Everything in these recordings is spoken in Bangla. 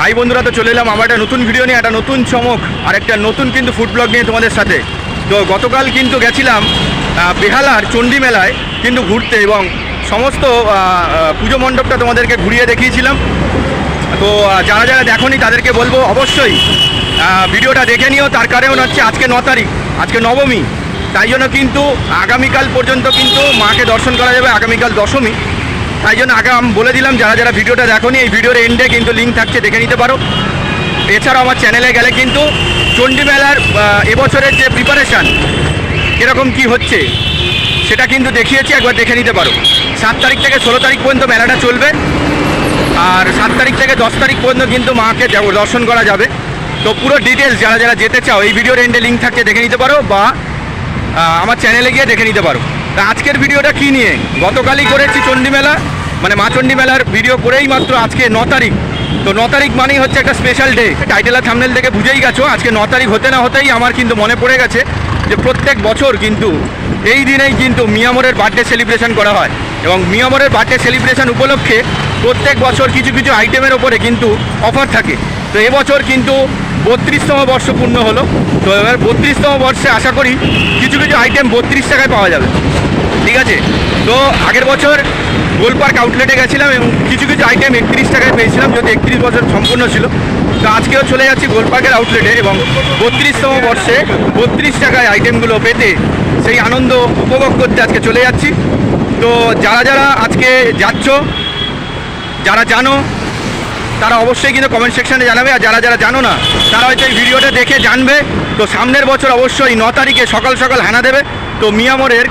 হাই বন্ধুরা, তো চলে এলাম আমার একটা নতুন ভিডিও নিয়ে, একটা নতুন চমক, আর একটা নতুন কিন্তু ফুড ব্লগ নিয়ে তোমাদের সাথে। তো গতকাল কিন্তু গেছিলাম বেহালার চণ্ডী মেলায় কিন্তু ঘুরতে এবং সমস্ত পুজো মণ্ডপটা তোমাদেরকে ঘুরিয়ে দেখিয়েছিলাম। তো যারা যারা দেখোনি তাদেরকে বলব অবশ্যই ভিডিওটা দেখে নিও, তার কারণ হচ্ছে আজকে ন তারিখ, আজকে নবমী। তাই জন্য কিন্তু আগামীকাল পর্যন্ত কিন্তু মাকে দর্শন করা যাবে, আগামীকাল দশমী। তাই জন্য আগে আমি বলে দিলাম, যারা যারা ভিডিওটা দেখোনি, এই ভিডিওর এন্ডে কিন্তু লিঙ্ক থাকছে, দেখে নিতে পারো। এছাড়াও আমার চ্যানেলে গেলে কিন্তু চণ্ডী মেলার এবছরের যে প্রিপারেশান কীরকম কি হচ্ছে, সেটা কিন্তু দেখিয়েছি, একবার দেখে নিতে পারো। সাত তারিখ থেকে ষোলো তারিখ পর্যন্ত মেলাটা চলবে, আর সাত তারিখ থেকে দশ তারিখ পর্যন্ত কিন্তু মাকে দর্শন করা যাবে। তো পুরো ডিটেলস যারা যারা যেতে চাও, এই ভিডিওর এন্ডে লিঙ্ক থাকছে, দেখে নিতে পারো, বা আমার চ্যানেলে গিয়ে দেখে নিতে পারো। তা আজকের ভিডিওটা কি নিয়ে? গতকালই করেছি চণ্ডী মেলা মানে মা চণ্ডী মেলার ভিডিও করেই মাত্র আজকে ন তারিখ। তো ন তারিখ মানেই হচ্ছে একটা স্পেশাল ডে টাইটেল থামনেল থেকে বুঝেই গেছো, আজকে ন তারিখ হতে না হতেই আমার কিন্তু মনে পড়ে গেছে যে প্রত্যেক বছর কিন্তু এই দিনেই কিন্তু মিয়ামরের বার্থডে সেলিব্রেশন করা হয়। এবং মিয়ামরের বার্থডে সেলিব্রেশন উপলক্ষে প্রত্যেক বছর কিছু কিছু আইটেমের ওপরে কিন্তু অফার থাকে। তো এবছর কিন্তু বত্রিশতম বর্ষ পূর্ণ হলো। তো এবার বত্রিশতম বর্ষে আশা করি কিছু কিছু আইটেম বত্রিশ টাকায় পাওয়া যাবে। ঠিক আছে? তো আগের বছর গোলপার্ক আউটলেটে গেছিলাম এবং কিছু কিছু আইটেম একত্রিশ টাকায় পেয়েছিলাম যদি একত্রিশ বছর সম্পূর্ণ ছিল। তো আজকেও চলে যাচ্ছি গোলপার্কের আউটলেটে এবং বত্রিশতম বর্ষে বত্রিশ টাকায় আইটেমগুলো পেতে সেই আনন্দ উপভোগ করতে আজকে চলে যাচ্ছি। তো যারা যারা আজকে যাচ্ছ, যারা জানো, তারা অবশ্যই কিন্তু কমেন্ট সেকশানে জানাবে, আর যারা যারা জানো না, তারা হয়তো এই ভিডিওটা দেখে জানবে। তো সামনের বছর অবশ্যই ন তারিখে সকাল সকাল হানা দেবে। তো মিয়ামরের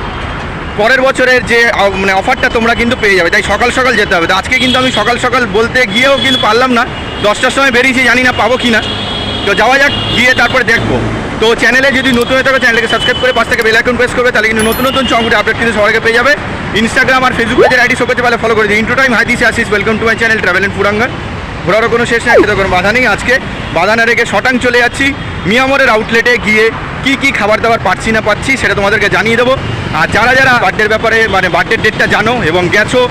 পরের বছরের যে মানে অফারটা তোমরা কিন্তু পেয়ে যাবে। তাই সকাল সকাল যেতে হবে। তো আজকে কিন্তু আমি সকাল সকাল বলতে গিয়েও কিন্তু পারলাম না। দশটার সময় বেরিয়েছি, জানি না পাবো কি না তো যাওয়া যাক, গিয়ে তারপরে দেখব। তো চ্যানেলে যদি নতুন হয়ে থাকো চ্যানেলকে সাবস্ক্রাইব করে পাশ থেকে বেল আইকন প্রেস করবে, তাহলে কিন্তু নতুন নতুন চমকুটে আপডেট কিন্তু সবাইকে পেয়ে যাবে। ইনস্টাগ্রাম আর ফেসবুক পেজের আইডি সব পালে ফলো করে দিই ইন্টু টাইম হাই দিস আসিস welcome to my channel travel and ফুরাঙ্গার ঘোরারও কোনো শেষ নেই কোনো বাধা নেই। আজকে বাধা না রেখে শটাং চলে যাচ্ছি। মিয়ামরের আউটলেটে গিয়ে কি কি খাবার দাবার পাচ্ছি না পাচ্ছি সেটা তোমাদেরকে জানিয়ে দেবো। আর যারা যারা বার্থডের ব্যাপারে মানে বার্থডের ডেটটা জানো এবং গেছো,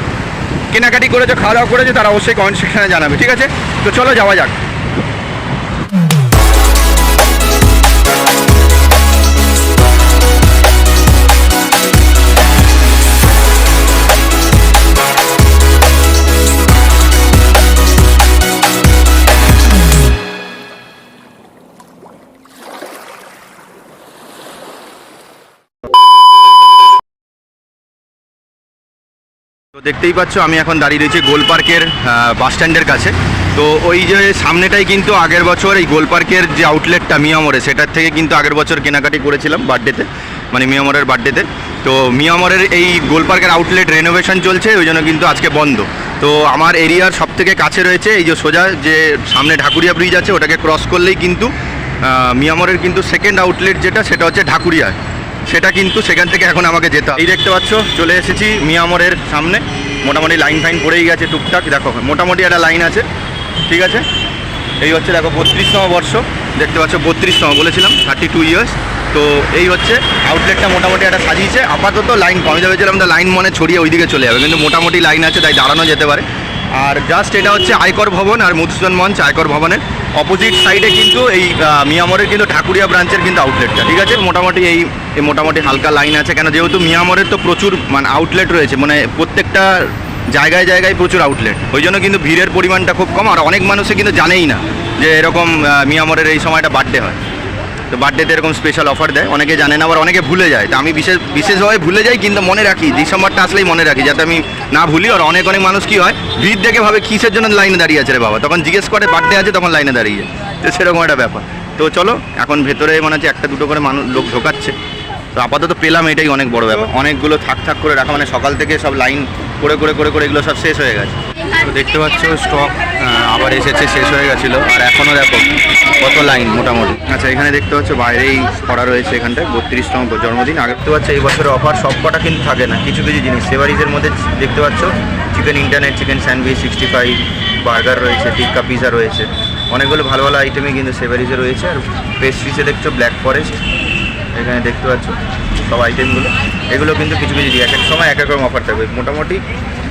কেনাকাটি করেছ, খাওয়া দাওয়া করেছ, তারা অবশ্যই কমেন্ট সেকশানে জানাবে, ঠিক আছে? তো চলো যাওয়া যাক। দেখতেই পাচ্ছ, আমি এখন দাঁড়িয়ে রয়েছি গোল পার্কের বাস স্ট্যান্ডের কাছে। তো ওই যে সামনেটাই কিন্তু আগের বছর এই গোল পার্কের যে আউটলেটটা মিয়ামরে সেটার থেকে কিন্তু আগের বছর কেনাকাটি করেছিলাম বার্থডেতে মানে মিয়ামরের বার্থডেতে তো মিয়ামরের এই গোল পার্কের আউটলেট রেনোভেশন চলছে, ওই জন্য কিন্তু আজকে বন্ধ। তো আমার এরিয়ার সব থেকে কাছে রয়েছে এই যে সোজা যে সামনে ঢাকুরিয়া ব্রিজ আছে, ওটাকে ক্রস করলেই কিন্তু মিয়ামরের কিন্তু সেকেন্ড আউটলেট যেটা, সেটা হচ্ছে ঢাকুরিয়া। সেটা কিন্তু সেখান থেকে এখন আমাকে যেতে। এই দেখতে পাচ্ছ, চলে এসেছি মিয়ামরের সামনে। মোটামুটি লাইন ফাইন পড়েই গেছে টুকটাক। দেখো, মোটামুটি একটা লাইন আছে। ঠিক আছে? এই হচ্ছে দেখো বত্রিশতম বর্ষ। দেখতে পাচ্ছ, বত্রিশতম বলেছিলাম থার্টি টু ইয়ার্স তো এই হচ্ছে আউটলেটটা মোটামুটি একটা সাজিয়েছে। আপাতত লাইন কমে। যাবে তো লাইন মনে ছড়িয়ে ওইদিকে চলে যাবে। কিন্তু মোটামুটি লাইন আছে, তাই দাঁড়ানো যেতে পারে। আর জাস্ট এটা হচ্ছে আয়কর ভবন আর মধুসূদন মঞ্চ আয়কর ভবনের। অপোজিট সাইডে কিন্তু এই মিয়ামরের কিন্তু ঠাকুরিয়া ব্রাঞ্চের কিন্তু আউটলেটটা ঠিক আছে? মোটামুটি এই মোটামুটি হালকা লাইন আছে, কেন যেহেতু মিয়ামরের তো প্রচুর মানে আউটলেট রয়েছে মানে প্রত্যেকটা জায়গায় জায়গায় প্রচুর আউটলেট ওই জন্য কিন্তু ভিড়ের পরিমাণটা খুব কম, আর অনেক মানুষে কিন্তু জানেই না যে এরকম মিয়ামরের এই সময়টা বার্থডে হয়। তো বার্থডেতে এরকম স্পেশাল অফার দেয়। অনেকে জানে না, আবার অনেকে ভুলে যায়। তো আমি বিশেষ বিশেষভাবে ভুলে যাই, কিন্তু মনে রাখি, ডিসেম্বরটা আসলেই মনে রাখি, যাতে আমি না ভুলি। আর অনেক অনেক মানুষ কী হয়, ভিড় দেখে ভাবে, কিসের জন্য লাইনে দাঁড়িয়ে আছে রে বাবা? তখন জিজ্ঞেস করে বার্থডে আছে, তখন লাইনে দাঁড়িয়ে। তো সেরকম একটা ব্যাপার। তো চলো, এখন ভেতরে মনে হচ্ছে একটা দুটো করে মানুষ লোক ঢোকাচ্ছে। তো আপাতত পেলাম এটাই অনেক বড় ব্যাপার। অনেকগুলো থাক থাক করে রাখা মানে সকাল থেকে সব লাইন করে করে করে করে এগুলো সব শেষ হয়ে গেছে। তো দেখতে পাচ্ছ, স্টক আবার এসেছে, শেষ হয়ে গেছিল। আর এখনও দেখো কত লাইন মোটামুটি। আচ্ছা এখানে দেখতে পাচ্ছ, বাইরেই করা রয়েছে এখানটায়, বত্রিশতম জন্মদিন। আগে দেখতে পাচ্ছ এই বছরের অফার সব কটা কিন্তু থাকে না, কিছু কিছু জিনিস। সেভারিজের মধ্যে দেখতে পাচ্ছ chicken internet chicken sandwich sixty five burger রয়েছে, টিক্কা পিজা রয়েছে। অনেকগুলো ভালো ভালো আইটেমই কিন্তু সেভারিজে রয়েছে। আর পেস্ট্রিজে দেখছ ব্ল্যাক ফরেস্ট এখানে দেখতে পাচ্ছ সব আইটেমগুলো এগুলো কিন্তু কিছু কিছু এক এক সময় এক এক রকম অফার থাকবে। মোটামুটি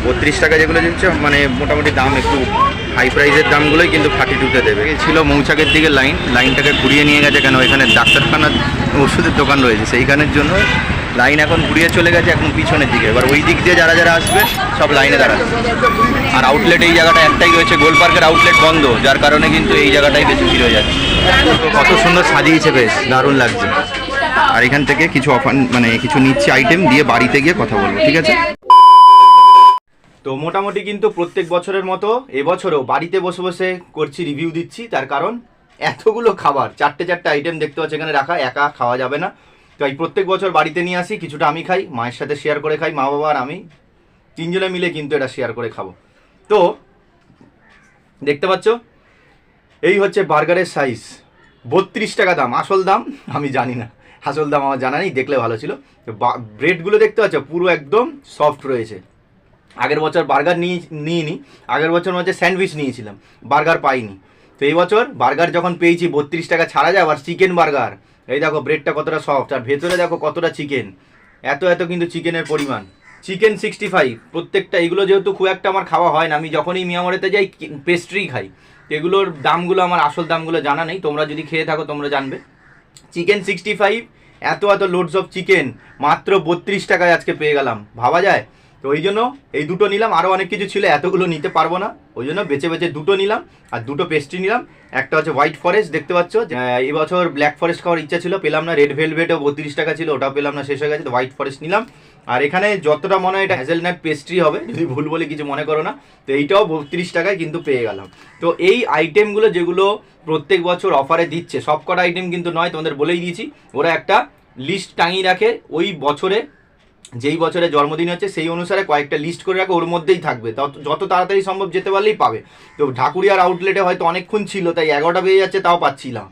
বত্রিশ টাকা যেগুলো দিচ্ছে মানে মোটামুটি দাম একটু হাই প্রাইসের দামগুলোই কিন্তু থার্টি টুতে দেবে। ছিল মৌচাকের দিকে লাইন লাইনটাকে ঘুরিয়ে নিয়ে গেছে কেন? এখানে ডাক্তারখানার ওষুধের দোকান রয়েছে। সেইখানের জন্য লাইন এখন ঘুরিয়ে চলে গেছে এখন পিছনের দিকে। এবার ওই দিক দিয়ে যারা যারা আসবে, সব লাইনে দাঁড়াবে। আর আউটলেট এই জায়গাটা একটাই রয়েছে। গোল পার্কের আউটলেট বন্ধ। যার কারণে কিন্তু এই জায়গাটাই বেশি ভিড় হয়ে যাচ্ছে। কত সুন্দর সাজিয়েছে বেশ। দারুণ লাগছে। আর এখান থেকে কিছু অফার মানে কিছু নিচ্ছি আইটেম দিয়ে বাড়িতে গিয়ে কথা বলব, ঠিক আছে? তো মোটামুটি কিন্তু প্রত্যেক বছরের মতো এবছরও বাড়িতে বসে বসে করছি রিভিউ দিচ্ছি, তার কারণ এতগুলো খাবার, চারটে চারটে আইটেম দেখতে পাচ্ছি এখানে রাখা, একা খাওয়া যাবে না। তাই প্রত্যেক বছর বাড়িতে নিয়ে আসি, কিছুটা আমি খাই, মায়ের সাথে শেয়ার করে খাই, মা বাবা আর আমি। তিনজনে মিলে কিন্তু এটা শেয়ার করে খাব। তো দেখতে পাচ্ছ, এই হচ্ছে বার্গারের সাইজ বত্রিশ টাকা দাম, আসল দাম, আমি জানি না। আসল দাম আমার জানা নেই, দেখলে ভালো ছিল। ব্রেডগুলো দেখতে পাচ্ছ, পুরো একদম সফট রয়েছে। আগের বছর বার্গার নিয়ে, নিইনি, আগের বছর হচ্ছে স্যান্ডউইচ নিয়েছিলাম, বার্গার পাইনি। তো এই বছর বার্গার যখন পেয়েছি, বত্রিশ টাকা ছাড়া যায়, আবার চিকেন বার্গার। এই দেখো ব্রেডটা কতটা সফট আর ভেতরে দেখো কতটা চিকেন। এত এত কিন্তু চিকেনের পরিমাণ। চিকেন সিক্সটি ফাইভ প্রত্যেকটা, এগুলো যেহেতু খুব একটা আমার খাওয়া হয় না, আমি যখনই মিয়ামরেতে যাই পেস্ট্রি খাই। এগুলোর দামগুলো, আমার আসল দামগুলো জানা নেই, তোমরা যদি খেয়ে থাকো, তোমরা জানবে। চিকেন সিক্সটি ফাইভ এত এত লোডস অফ চিকেন মাত্র বত্রিশ টাকায় আজকে পেয়ে গেলাম। ভাবা যায়? তো ওই জন্য এই দুটো নিলাম। আরও অনেক কিছু ছিল এতগুলো নিতে পারব না। ওই জন্য বেছে বেছে দুটো নিলাম আর দুটো পেস্ট্রি নিলাম। একটা হচ্ছে হোয়াইট ফরেস্ট দেখতে পাচ্ছ? যে, আহ, এই বছর ব্ল্যাক ফরেস্ট খাওয়ার ইচ্ছা ছিল পেলাম না। রেড ভেলভেটও বত্রিশ টাকা ছিল ওটাও পেলাম না শেষ হয়ে গেছে তো হোয়াইট ফরেস্ট নিলাম। আর এখানে যতটা মনে হয় এটা হ্যাজেলনাট পেস্ট্রি হবে যদি ভুল বলে কিছু মনে করো না তো এইটাও বত্রিশ টাকায় কিন্তু পেয়ে গেলাম। তো এই আইটেমগুলো যেগুলো প্রত্যেক বছর অফারে দিচ্ছে সব কটা আইটেম কিন্তু নয় তোমাদের বলেই দিয়েছি। ওরা একটা লিস্ট টাঙিয়ে রাখে ওই বছরে যেই বছরে জন্মদিন হচ্ছে, সেই অনুসারে কয়েকটা লিস্ট করে রাখে, ওর মধ্যেই থাকবে। যত তাড়াতাড়ি সম্ভব যেতে পারলেই পাবে। তো ঢাকুরিয়ার আউটলেটে হয়তো অনেকক্ষণ ছিল, তাই এগারোটা বেজে যাচ্ছে, তাও পাচ্ছিলাম।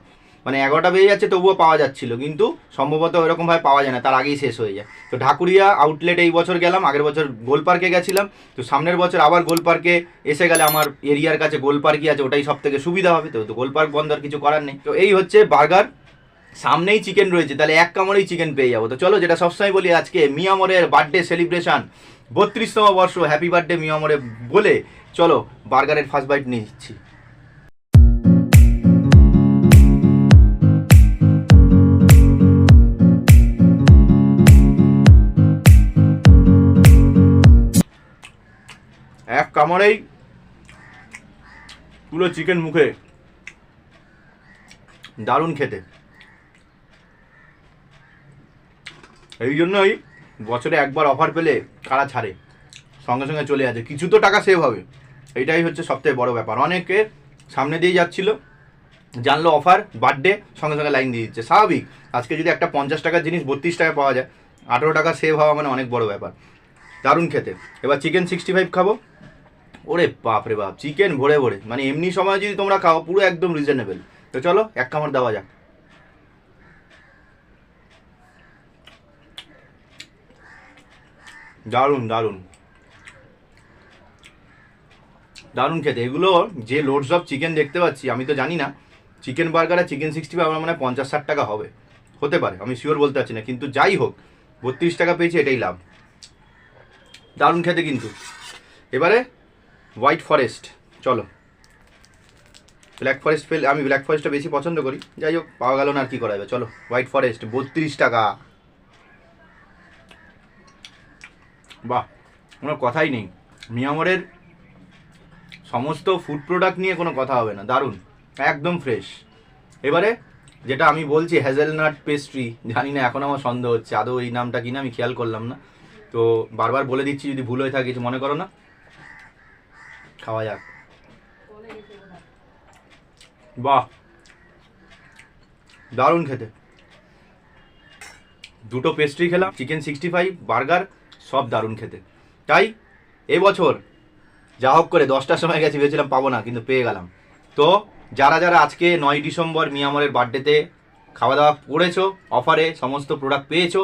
মানে এগারোটা বেজে যাচ্ছে, তবুও পাওয়া যাচ্ছিল, কিন্তু সম্ভবত ওইরকমভাবে পাওয়া যায় না, তার আগেই শেষ হয়ে যায়। তো ঢাকুরিয়া আউটলেট এই বছর গেলাম, আগের বছর গোল পার্কে গেছিলাম, তো সামনের বছর আবার গোল পার্কে এসে গেলে আমার এরিয়ার কাছে গোল পার্কই আছে, ওটাই সব থেকে সুবিধা হবে, তো তো গোল পার্ক বন্ধ আর কিছু করার নেই। তো এই হচ্ছে বার্গার সামনেই চিকেন রয়েছে, তাহলে এক কামড়েই চিকেন পেয়ে যাব। তো চলো যেটা সবসময় বলি আজকে, মিয়ামরের বার্থডে সেলিব্রেশন বত্রিশতম বর্ষ হ্যাপি বার্থডে মিয়ামরে বলে চলো বার্গারের ফার্স্ট বাইট নিচ্ছি। এক কামড়েই পুরো চিকেন মুখে। দারুণ খেতে। এই জন্যই বছরে একবার অফার পেলে কারা ছাড়ে? সঙ্গে সঙ্গে চলে যাচ্ছে কিছু তো টাকা সেভ হবে। এইটাই হচ্ছে সবথেকে বড় ব্যাপার। অনেকে সামনে দিয়ে যাচ্ছিল, জানলো অফার বার্থডে সঙ্গে সঙ্গে লাইন দিয়ে দিচ্ছে। স্বাভাবিক। আজকে যদি একটা পঞ্চাশ টাকার জিনিস বত্রিশ টাকা পাওয়া যায়, আঠেরো টাকা সেভ হওয়া মানে অনেক বড় ব্যাপার। দারুণ খেতে। এবার চিকেন সিক্সটি ফাইভ খাব। ওরে বাপ রে বাপ চিকেন ভরে ভরে। মানে এমনি সময় যদি তোমরা খাও, পুরো একদম রিজনেবল তো চলো, এক কামড় দেওয়া যাক। দারুণ দারুণ। দারুণ খেতে। এগুলো যে লোডস অফ চিকেন দেখতে পাচ্ছি, আমি তো জানি না। চিকেন বার্গার আর চিকেন সিক্সটি ফাইভ আমার মনে পঞ্চাশ ষাট টাকা হবে। হতে পারে, আমি শিওর বলতে পারছি না, কিন্তু যাই হোক, বত্রিশ টাকা পেয়েছি, এটাই লাভ। দারুণ খেতে কিন্তু। এবারে হোয়াইট ফরেস্ট চলো। ব্ল্যাক ফরেস্ট ফেল আমি ব্ল্যাক ফরেস্টটা বেশি পছন্দ করি। যাই হোক, পাওয়া গেল না আর কি করা যাবে, চলো। হোয়াইট ফরেস্ট বত্রিশ টাকা। বাহ, কোনো কথাই নেই। মিয়ামরের সমস্ত ফুড প্রোডাক্ট নিয়ে কোনো কথা হবে না, দারুণ, একদম ফ্রেশ এবারে যেটা আমি বলছি হ্যাজেলনাট পেস্ট্রি জানি না, এখন আমার সন্দেহ হচ্ছে, আদৌ এই নামটা কিনা আমি খেয়াল করলাম না। তো বারবার বলে দিচ্ছি, যদি ভুল হয়ে থাকে, কিছু মনে করো না। খাওয়া যাক। বাহ, দারুণ খেতে। দুটো পেস্ট্রি খেলাম চিকেন সিক্সটি ফাইভ বার্গার সব দারুণ খেতে। তাই এবছর যা হোক করে দশটার সময় গেছি, ভেবেছিলাম পাবো না, কিন্তু পেয়ে গেলাম। তো যারা যারা আজকে নয় ডিসেম্বর মিয়ামরের বার্থডেতে খাওয়া দাওয়া করেছ, অফারে সমস্ত প্রোডাক্ট পেয়েছ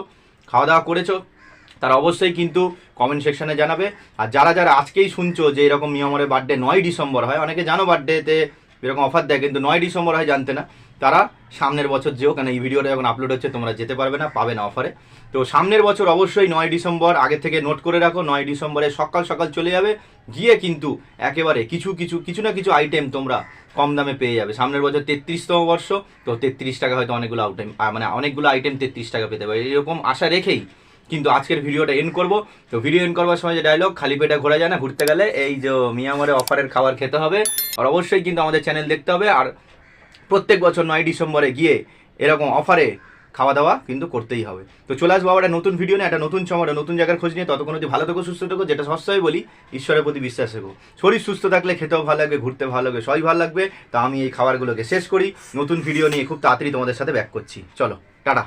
খাওয়া দাওয়া করেছ, তারা অবশ্যই কিন্তু কমেন্ট সেকশনে জানাবে। আর যারা যারা আজকেই শুনছো যে এরকম মিয়ামরের বার্থডে নয় ডিসেম্বর হয়, অনেকে জানো বার্থডেতে এরকম অফার দেয়, কিন্তু নয় ডিসেম্বর হয় জানতে না। তারা সামনের বছর যেও, কেন এই ভিডিওটা যখন আপলোড হচ্ছে, তোমরা যেতে পারবে না, পাবে না অফারে তো সামনের বছর অবশ্যই নয় ডিসেম্বর, আগে থেকে নোট করে রাখো, নয় ডিসেম্বরে সকাল সকাল চলে যাবে, গিয়ে কিন্তু একেবারে কিছু কিছু কিছু না কিছু আইটেম তোমরা কম দামে পেয়ে যাবে। সামনের বছর তেত্রিশতম বর্ষ, তো তেত্রিশ টাকা হয়তো অনেকগুলো আইটেম মানে অনেকগুলো আইটেম তেত্রিশ টাকা পেতে পারে। এরকম আশা রেখেই কিন্তু আজকের ভিডিওটা এন্ড করব। তো ভিডিও এন্ড করবার সময় যে ডায়লগ খালি পেটে ঘোরা যায় না, ঘুরতে গেলে এই যে মিয়ামারে অফারের খাবার খেতে হবে। আর অবশ্যই কিন্তু আমাদের চ্যানেল দেখতে হবে। আর প্রত্যেক বছর নয় ডিসেম্বরে গিয়ে এরকম অফারে খাওয়া দাওয়া কিন্তু করতেই হবে। তো চলে আসব আবার নতুন ভিডিও নিয়ে, একটা নতুন সময় নতুন জায়গার খোঁজ নিয়ে। ততক্ষণ যদি ভালো থেকো, সুস্থ থেকো, যেটা সবসময় বলি, ঈশ্বরের প্রতি বিশ্বাস রেখো। শরীর সুস্থ থাকলে খেতেও ভালো লাগবে, ঘুরতে ভালো লাগবে, সবই ভালো লাগবে। তা আমি এই খাবারগুলোকে শেষ করি। নতুন ভিডিও নিয়ে খুব তাড়াতাড়ি তোমাদের সাথে ব্যাক করছি। চলো, টাটা।